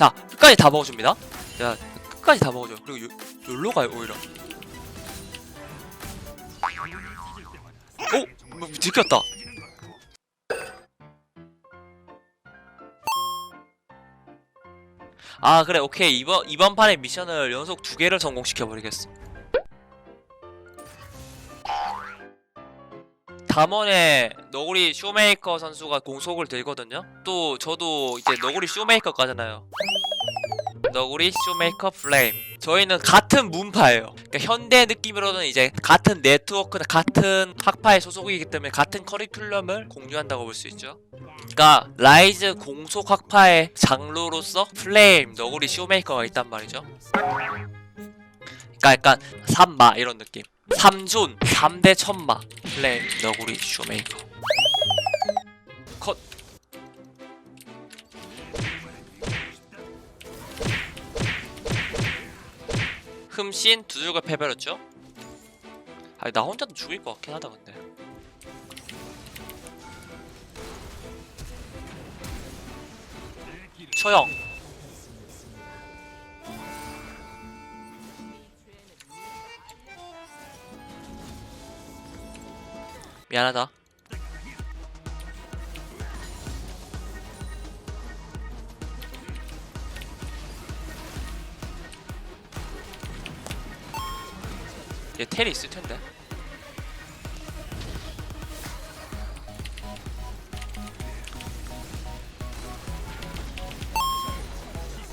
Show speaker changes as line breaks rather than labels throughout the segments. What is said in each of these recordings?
자 끝까지 다 먹어줍니다. 자 끝까지 다 먹어줘요 그리고 요, 요로 가요 오히려. 오! 뭐, 들켰다. 아 그래 오케이. 이번 이번 판의 미션을 연속 두 개를 성공시켜 버리겠어. 담원에 너구리 쇼메이커 선수가 공속을 들거든요? 또 저도 이제 너구리 쇼메이커 가잖아요 너구리 쇼메이커 플레임. 저희는 같은 문파예요. 그러니까 현대 느낌으로는 이제 같은 네트워크나 같은 학파의 소속이기 때문에 같은 커리큘럼을 공유한다고 볼 수 있죠. 그러니까 라이즈 공속 학파의 장르로서 플레임 너구리 쇼메이커가 있단 말이죠. 그러니까 약간 삼마 이런 느낌. 3존 3대 천마 플레임 너구리 쇼메이커. 컷 흠씬 두 줄과 패배렸죠? 아니 나 혼자도 죽일 것 같긴 하다 근데. 처형 미안하다 얘 텔이 있을 텐데.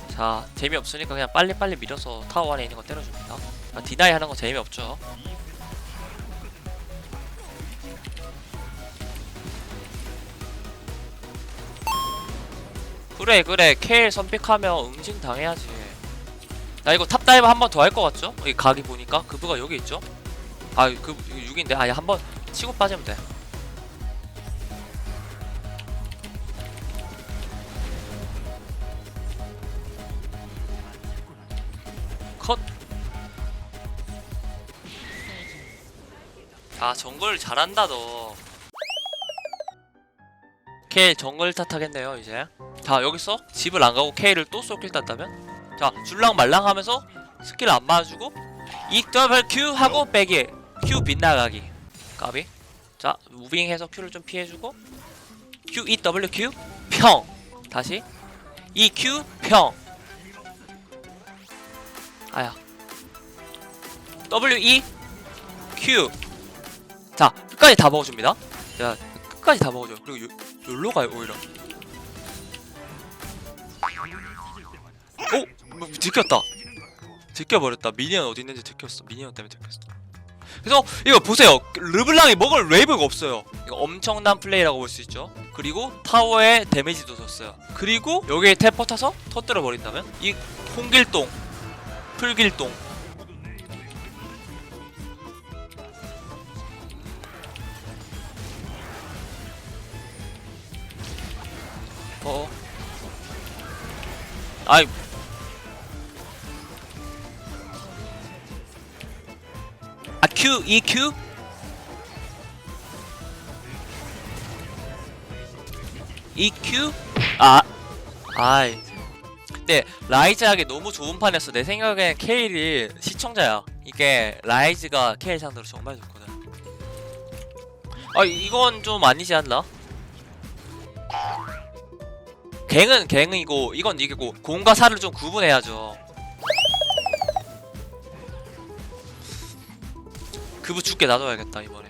자 재미없으니까 그냥 빨리빨리 밀어서 타워 안에 있는 거 때려줍니다. 아, 디나이 하는 거 재미없죠. 그래 그래. 케일 선픽하면 응징 당해야지 나 이거 탑 다이브 한 번 더 할 것 같죠? 여기 각이 보니까 그브가 여기 있죠? 아 그 6인데 아예 한 번 치고 빠지면 돼 컷. 아 정글 잘한다 너. 케일 정글 탓하겠네요 이제. 자 여기서 집을 안 가고 케일을 또 쏠길 땄다면? 자 줄랑 말랑 하면서 스킬 안 맞아주고 이 더블 Q 하고 빼기. Q 빗나가기. 까비. 자 무빙해서 Q를 좀 피해주고 Q E W Q 평. 다시. E Q 평. 아야. W E Q. 자 끝까지 다 먹어줍니다. 자 끝까지 다 먹어줘요 그리고 요, 요로 가요 오히려 뭐, 들켰다. 들켜버렸다. 미니언 어디 있는지 들켰어. 미니언 때문에 들켰어. 그래서 이거 보세요. 르블랑이 먹을 웨이브가 없어요. 이거 엄청난 플레이라고 볼 수 있죠. 그리고 타워에 데미지도 줬어요. 그리고 여기에 텔포 타서 터뜨려 버린다면 이 홍길동 풀길동. 어? 아이 Q E Q E Q 아. 아이. 근데 라이즈하기 너무 좋은 판이었어. 내 생각엔 케일이 시청자야. 이게 라이즈가 케일 상대로 정말 좋거든. 아 이건 좀 아니지 않나? 갱은 갱이고 이건 이게고 공과 사를 좀 구분해야죠 그부 죽게 놔둬야겠다 이번에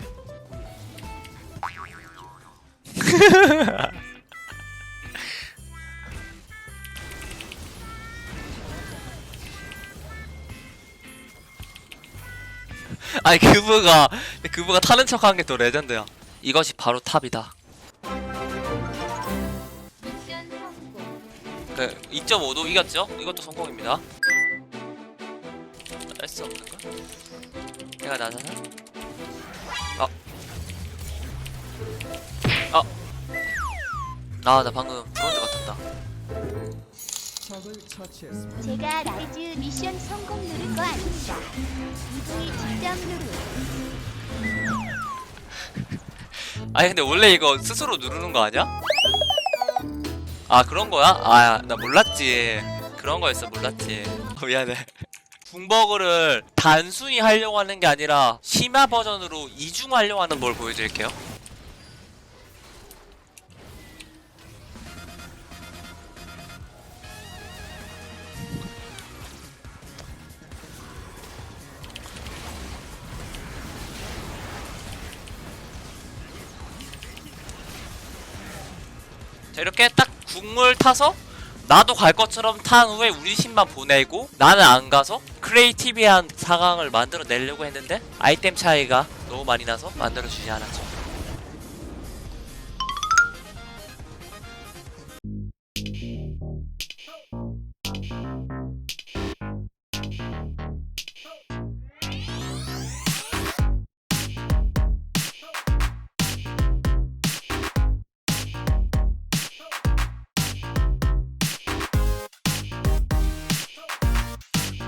아니 그부가 그부가 타는 척한 게더 레전드야 이것이 바로 탑이다. 네, 2.5도 이겼죠? 이것도 성공입니다. 할수 없는 거? 내가 나잖아. 아, 아, 아, 나 방금 브론즈
같았다.
제가 라이즈 미션 성공 누른 거 아닙니다. 이분이 직접 누르.
아니 근데 원래 이거 스스로 누르는 거 아니야? 아 그런 거야? 아, 나 몰랐지. 그런 거였어 몰랐지 어, 미안해 붕버그를 단순히 하려고 하는 게 아니라 심화 버전으로 이중하려고 하는 걸 보여드릴게요. 자, 이렇게 딱 국물 타서 나도 갈 것처럼 탄 후에 우리 신만 보내고 나는 안 가서 크리에이티비한 상황을 만들어 내려고 했는데 아이템 차이가 너무 많이 나서 만들어 주지 않았죠.